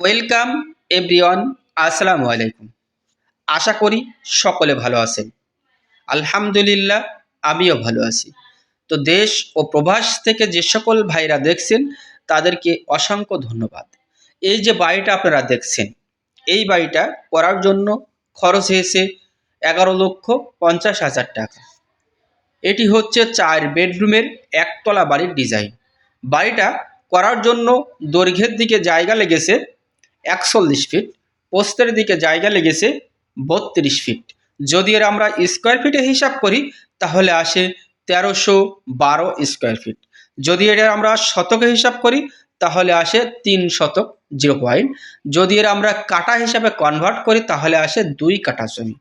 Welcome everyone আসসালামু আলাইকুম। আশা করি সকলে ভালো আছেন। আলহামদুলিল্লাহ, আমিও ভালো আছি। তো দেশ ও প্রবাস থেকে যে সকল ভাইরা দেখছেন, তাদেরকে অসংখ্য ধন্যবাদ। এই যে বাড়িটা আপনারা দেখছেন, এই বাড়িটা করার জন্য খরচ হয়েছে এগারো লক্ষ পঞ্চাশ হাজার টাকা। এটি হচ্ছে চার বেডরুমের একতলা বাড়ির ডিজাইন। বাড়িটা করার জন্য দৈর্ঘ্যের দিকে জায়গা লেগেছে একচল্লিশ ফিট পোস্তের দিকে জায়গা লেগেছে বত্রিশ ফিট যদি এর আমরা স্কোয়ার ফিটে হিসাব করি, তাহলে আসে তেরোশো বারো স্কোয়ার ফিট যদি এটা আমরা শতকে হিসাব করি, তাহলে আসে তিন শতক জিরো পয়েন্ট যদি এর আমরা কাটা হিসাবে কনভার্ট করি, তাহলে আসে দুই কাটা জমি।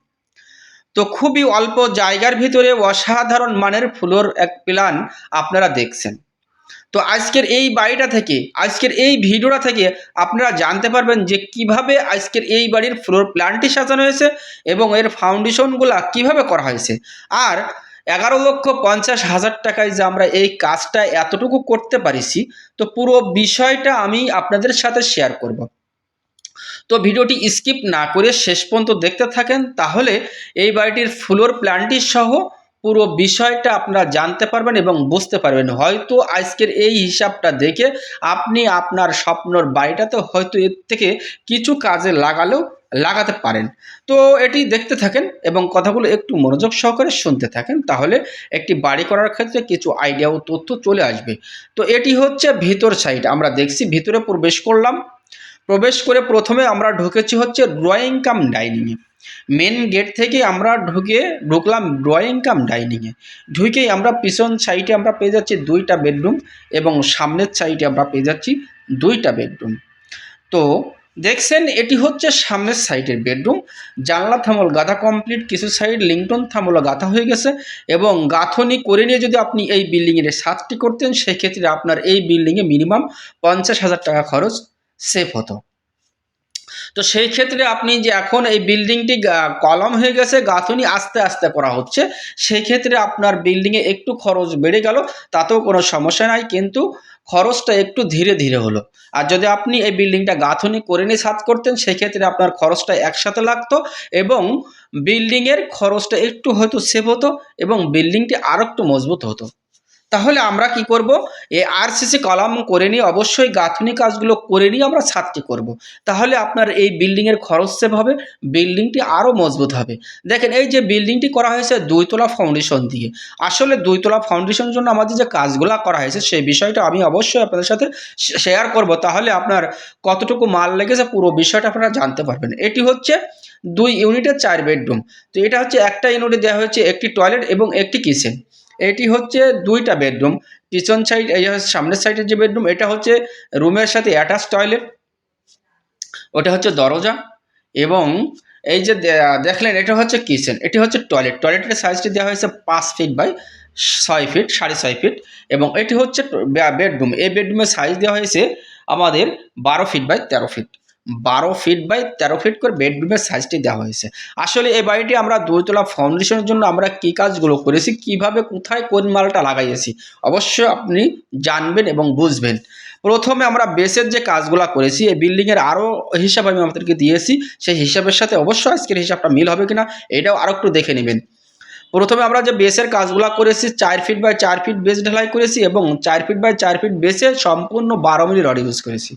তো খুবই অল্প জায়গার ভিতরে অসাধারণ মানের ফুলোর এক প্ল্যান আপনারা দেখছেন। তো আজকের এই বাড়িটা থেকে, আজকের এই ভিডিওটা থেকে আপনারা জানতে পারবেন যে কীভাবে আজকের এই বাড়ির ফ্লোর প্ল্যানটি সাজানো হয়েছে এবং এর ফাউন্ডেশনগুলা কীভাবে করা হয়েছে। আর এগারো লক্ষ পঞ্চাশ হাজার টাকায় যে আমরা এই কাজটা এতটুকু করতে পারিছি, তো পুরো বিষয়টা আমি আপনাদের সাথে শেয়ার করব। তো ভিডিওটি স্কিপ না করে শেষ পর্যন্ত দেখতে থাকেন, তাহলে এই বাড়িটির ফ্লোর প্ল্যানটি সহ পুরো বিষয়টা আপনারা জানতে পারবেন এবং বুঝতে পারবেন। হয়তো আজকের এই হিসাবটা দেখে আপনি আপনার স্বপ্নর বাড়িটাতে হয়তো এর থেকে কিছু কাজে লাগালেও লাগাতে পারেন। তো এটি দেখতে থাকেন এবং কথাগুলো একটু মনোযোগ সহকারে শুনতে থাকেন, তাহলে একটি বাড়ি করার ক্ষেত্রে কিছু আইডিয়া ও তথ্য চলে আসবে। তো এটি হচ্ছে ভিতর সাইড আমরা দেখছি ভিতরে প্রবেশ করলাম। প্রবেশ করে প্রথমে আমরা ঢুকেছি হচ্ছে ড্রয়িং কাম ডাইনিংয়ে মেন গেট থেকে আমরা ঢুকে ঢুকলাম ড্রয়িং কাম ডাইনিংয়ে ঢুকেই আমরা পিছন সাইডে আমরা পেয়ে যাচ্ছি দুইটা বেডরুম এবং সামনের সাইডে আমরা পেয়ে যাচ্ছি দুইটা বেডরুম তো দেখছেন, এটি হচ্ছে সামনের সাইডের বেডরুম জানলা থামল গাঁথা কমপ্লিট কিছু সাইড লিংটন থামল গাঁথা হয়ে গেছে এবং গাঁথনি করে নিয়ে যদি আপনি এই বিল্ডিংয়ের সাতটি করতেন, সেক্ষেত্রে আপনার এই বিল্ডিংয়ে মিনিমাম পঞ্চাশ হাজার টাকা খরচ সেভ হতো। তো সেই ক্ষেত্রে আপনি যে এখন এই বিল্ডিংটি কলম হয়ে গেছে, গাঁথনি আস্তে আস্তে করা হচ্ছে, সেই ক্ষেত্রে আপনার বিল্ডিংয়ে একটু খরচ বেড়ে গেল, তাতেও কোনো সমস্যা নাই, কিন্তু খরচটা একটু ধীরে ধীরে হলো। আর যদি আপনি এই বিল্ডিংটা গাঁথনি করে নিয়ে সাত করতেন সেক্ষেত্রে আপনার খরচটা একসাথে লাগতো এবং বিল্ডিংয়ের খরচটা একটু হয়তো সেভ হতো এবং বিল্ডিংটি আরও একটু মজবুত হতো। তাহলে আমরা কি করব? এ আরসিসি কলাম করে নিয়ে অবশ্যই গাঁথনি কাজগুলো করে নিয়ে আমরা ছাদটি করব। তাহলে আপনার এই বিল্ডিংয়ের খরচ সেভ হবে বিল্ডিংটি আরও মজবুত হবে। দেখেন, এই যে বিল্ডিংটি করা হয়েছে দুইতলা ফাউন্ডেশন দিয়ে। আসলে দুইতলা ফাউন্ডেশনের জন্য আমাদের যে কাজগুলো করা হয়েছে, সেই বিষয়টা আমি অবশ্যই আপনাদের সাথে শেয়ার করব। তাহলে আপনার কতটুকু মাল লেগেছে পুরো বিষয়টা আপনারা জানতে পারবেন। এটি হচ্ছে দুই ইউনিটের চার বেডরুম তো এটা হচ্ছে একটা ইউনিটে দেওয়া হয়েছে একটি টয়লেট এবং একটি কিচেন এটি হচ্ছে দুইটা বেডরুম, পিছন সাইড, এই সামনের সাইডের যে বেডরুম, এটা হচ্ছে রুমের সাথে অ্যাটাচ টয়লেট, ওটা হচ্ছে দরজা এবং এই যে দেখলেন এটা হচ্ছে কিচেন, এটি হচ্ছে টয়লেট, টয়লেটের সাইজটি দেওয়া হয়েছে পাঁচ ফিট বাই ছয় ফিট, সাড়ে ছয় ফিট এবং এটি হচ্ছে বেডরুম, এই বেডরুমের সাইজ দেওয়া হয়েছে আমাদের বারো ফিট বাই তেরো ফিট। বারো ফিট বাই তেরো ফিট করে বেডরুমের সাইজটি দেওয়া হয়েছে। আসলে এই বাড়িটি আমরা দুইতলা ফাউন্ডেশনের জন্য আমরা কী কাজগুলো করেছি, কীভাবে, কোথায় কোন মালটা লাগাইয়েছি, অবশ্যই আপনি জানবেন এবং বুঝবেন। প্রথমে আমরা বেসের যে কাজগুলো করেছি, এই বিল্ডিংয়ের আরও হিসাব আমি আমাদেরকে দিয়েছি, সেই হিসাবের সাথে অবশ্যই আজকের হিসাবটা মিল হবে কিনা, এটাও আরও একটু দেখে নেবেন। প্রথমে আমরা যে বেসের কাজগুলো করেছি, চার ফিট বাই চার ফিট বেস ঢালাই করেছি এবং চার ফিট বাই চার ফিট বেসে সম্পূর্ণ বারো মিলি রড ইউজ করেছি।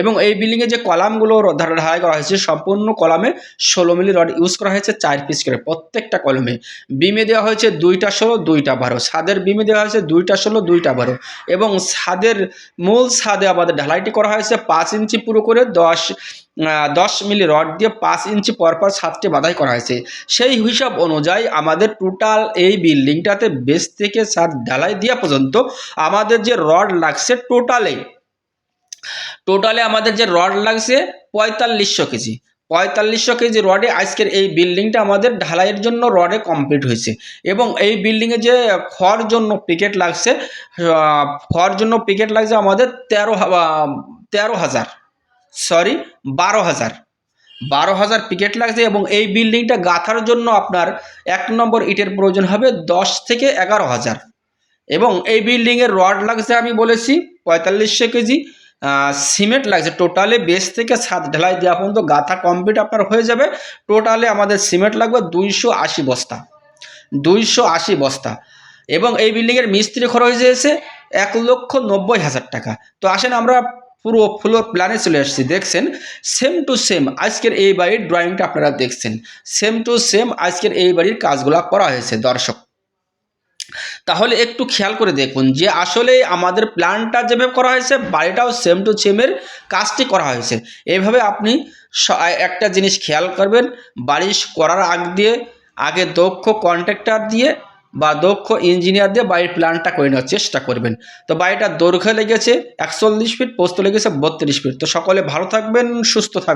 এবং এই বিল্ডিংয়ে যে কলামগুলো ঢালাই করা হয়েছে, সম্পূর্ণ কলামে ষোলো মিলি রড ইউজ করা হয়েছে চার পিস করে। প্রত্যেকটা কলমে বিমে দেওয়া হয়েছে দুইটা ষোলো, দুইটা বারো। ছাদের বিমে দেওয়া হয়েছে দুইটা ষোলো, দুইটা বারো। এবং ছাদের মূল ছাদে আমাদের ঢালাইটি করা হয়েছে পাঁচ ইঞ্চি পুরো করে, দশ দশ মিলি রড দিয়ে পাঁচ ইঞ্চি পরপর সাতটি বাধাই করা হয়েছে। সেই হিসাব অনুযায়ী আমাদের টোটাল এই বিল্ডিংটাতে বেস থেকে ছাদ ঢালাই দেওয়া পর্যন্ত আমাদের যে রড লাগছে টোটালে টোটালে আমাদের যে রড লাগছে পঁয়তাল্লিশশো কেজি। পঁয়তাল্লিশশো কেজি রডে আজকের এই বিল্ডিংটা আমাদের ঢালাইয়ের জন্য রডে কমপ্লিট হয়েছে। এবং এই বিল্ডিংয়ে যে খর জন্য পিকেট লাগছে খর জন্য পিকেট লাগছে আমাদের তেরো তেরো হাজার। সরি বারো হাজার। বারো হাজার পিকেট লাগছে এবং এই বিল্ডিংটা গাঁথার জন্য আপনার এক নম্বর ইটের প্রয়োজন হবে দশ থেকে এগারো হাজার। এবং এই বিল্ডিংয়ের রড লাগছে আমি বলেছি পঁয়তাল্লিশশো কেজি সিমেন্ট লাগছে। টোটালে বেস থেকে ছাদ ঢালাই দেওয়া পর্যন্ত গাথা কমপ্লিট আপনার হয়ে যাবে। টোটালে আমাদের সিমেন্ট লাগবে দুইশো আশি বস্তা। দুইশো আশি বস্তা। এবং এই বিল্ডিংয়ের মিস্ত্রি খরচ হয়েছে এক লক্ষ নব্বই হাজার টাকা। তো আসেন আমরা পুরো ফ্লোর প্ল্যানে চলে আসছি, দেখছেন? সেম টু সেম আজকের এই বাড়ির ড্রয়িংটা আপনারা দেখছেন। সেম টু সেম আজকের এই বাড়ির কাজগুলো করা হয়েছে, দর্শক। তাহলে একটু খেয়াল করে দেখুন যে আসলে আমাদের প্ল্যানটা যেভাবে করা হয়েছে, বাড়িটাও সেম টু সেমের কাজটি করা হয়েছে। এভাবে আপনি একটা জিনিস খেয়াল করবেন বাড়ি করার আগ দিয়ে, আগে দক্ষ কন্ট্রাক্টর দিয়ে বা দক্ষ ইঞ্জিনিয়ার দিয়ে বাড়ির প্ল্যানটা করে নেওয়ার চেষ্টা করবেন। তো বাড়িটার দৈর্ঘ্য লেগেছে একচল্লিশ ফিট পোস্ত লেগেছে বত্রিশ ফিট তো সকলে ভালো থাকবেন, সুস্থ থাকবেন।